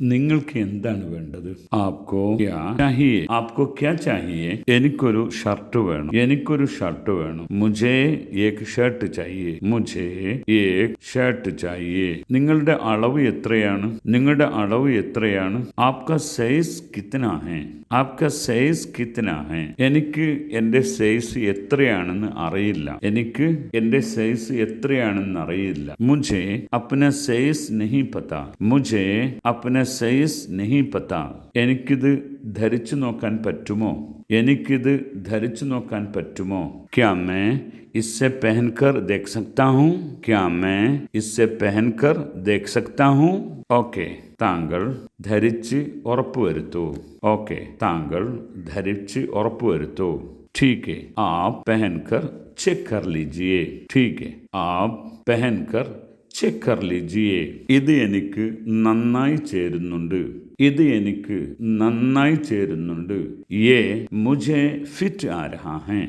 നിങ്ങൾക്ക് എന്താണ് വേണ്ടത്? ആപ്കോ ചാഹിയെ. ആപ്കോ ക്യാ ചാഹിയെ. എനിക്കൊരു ഷർട്ട് വേണം. എനിക്കൊരു ഷർട്ട് വേണം. മുജേ ഏക് ഷർട്ട് ചാഹിയെ. മുജേ ഏക് ഷർട്ട് ചാഹിയെ. നിങ്ങളുടെ അളവ് എത്രയാണ്? നിങ്ങളുടെ അളവ് എത്രയാണ്? ആപ്ക സൈസ് കിത്തന ഹേ? ആപ്ക സൈസ് കിത്തന ഹേ? എനിക്ക് എന്റെ സൈസ് എത്രയാണെന്ന് അറിയില്ല. എനിക്ക് എന്റെ സൈസ് എത്രയാണെന്ന് അറിയില്ല. മുജേ അപ്ന സൈസ് നഹി പത. മുജേ അപ്ന സൈസ് നഹി പത്ത എനിക്കിത് ധരിച്ചു നോക്കാൻ പറ്റുമോ എനിക്കിത് ധരിച്ചു നോക്കാൻ പറ്റുമോ क्या मैं इससे पहनकर देख सकता हूँ क्या मैं इससे पहनकर देख सकता हूँ ഓക്കെ താങ്കൾ ധരിച്ച് ഉറപ്പുവരുത്തൂ ഓക്കെ താങ്കൾ ധരിച്ച് ഉറപ്പുവരുത്തൂ ठीक है आप पहनकर चेक कर लीजिए ठीक है आप पहनकर ചെക്കർ ലിജിയെ ഇത് എനിക്ക് നന്നായി ചേരുന്നുണ്ട്. ഇത് എനിക്ക് നന്നായി ചേരുന്നുണ്ട്. യേ മുജെ ഫിറ്റ് ആ രഹാ ഹേ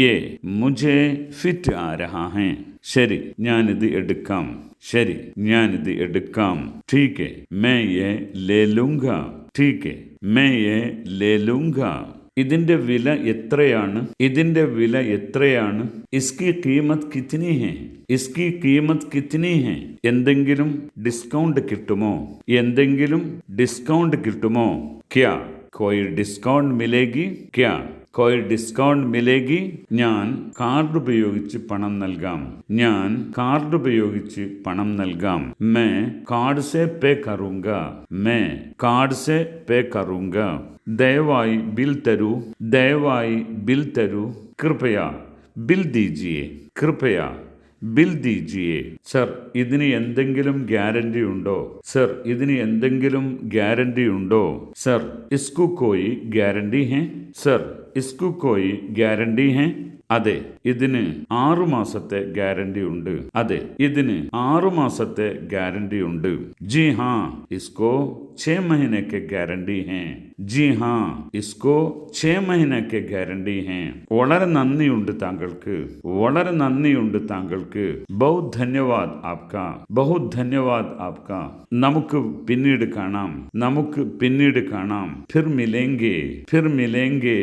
യേ മുജെ ഫിറ്റ് ആ രഹാ ഹേ ശരി ഞാനിത് എടുക്കാം. ശരി ഞാനിത് എടുക്കാം. ठीक മേ मैं ये ले लूंगा ठीक है मैं ये ഇതിന്റെ വില എത്രയാണ്? ഇതിന്റെ വില എത്രയാണ്? ഇസ്കി കീമത്ത് കിത്നി ഹെ? ഇസ്കി കീമത്ത് കിത്നി ഹെ? എന്തെങ്കിലും ഡിസ്കൗണ്ട് കിട്ടുമോ? എന്തെങ്കിലും ഡിസ്കൗണ്ട് കിട്ടുമോ? ക്യാ? കോയി ഡിസ്കൗണ്ട് മിലേഗി ക്യാ കോയി ഡിസ്കൗണ്ട് മിലേഗി ഞാൻ കാർഡ് ഉപയോഗിച്ച് പണം നൽകാം. ഞാൻ കാർഡ് ഉപയോഗിച്ച് പണം നൽകാം. മേ കാർഡ് സെ പേ കറുങ്ക. മേ കാർഡ് സെ പേ കറുങ്ക. ദയവായി ബിൽ തരൂ. ദയവായി ബിൽ തരൂ. കൃപയ. ബിൽ ദീജിയെ. കൃപയ. ബിൽ ദീജിയെ സർ ഇതിന് എന്തെങ്കിലും ഗ്യാരണ്ടി ഉണ്ടോ? സർ ഇതിന് എന്തെങ്കിലും ഗ്യാരണ്ടി ഉണ്ടോ? സർ ഇസ്കു കോയി ഗ്യാരണ്ടി ഹേ? സർ ഇസ്കു കോയി ഗ്യാരണ്ടി ഹേ? അതെ ഇതിന് ആറു മാസത്തെ ഗ്യാരണ്ടി ഉണ്ട് അതെ ഇതിന് ആറു മാസത്തെ ഗ്യാരണ്ടി ഉണ്ട് ജി ഹാ ഇസ്കോ ഛേ മഹീനെ കെ ഗ്യാരണ്ടി ഹേ ജി ഹാ ഇസ്കോ ഛേ മഹീനെ കെ ഗ്യാരണ്ടി ഹേ വളരെ നന്ദിയുണ്ട് താങ്കൾക്ക് വളരെ നന്ദിയുണ്ട് താങ്കൾക്ക് ബഹുത് ധന്യവാദ് ആപ്ക ബഹുത് ധന്യവാദ് ആപ്ക നമുക്ക് പിന്നീട് കാണാം നമുക്ക് പിന്നീട് കാണാം ഫിർ മിലേങ്കെ ഫിർ മിലേങ്കെ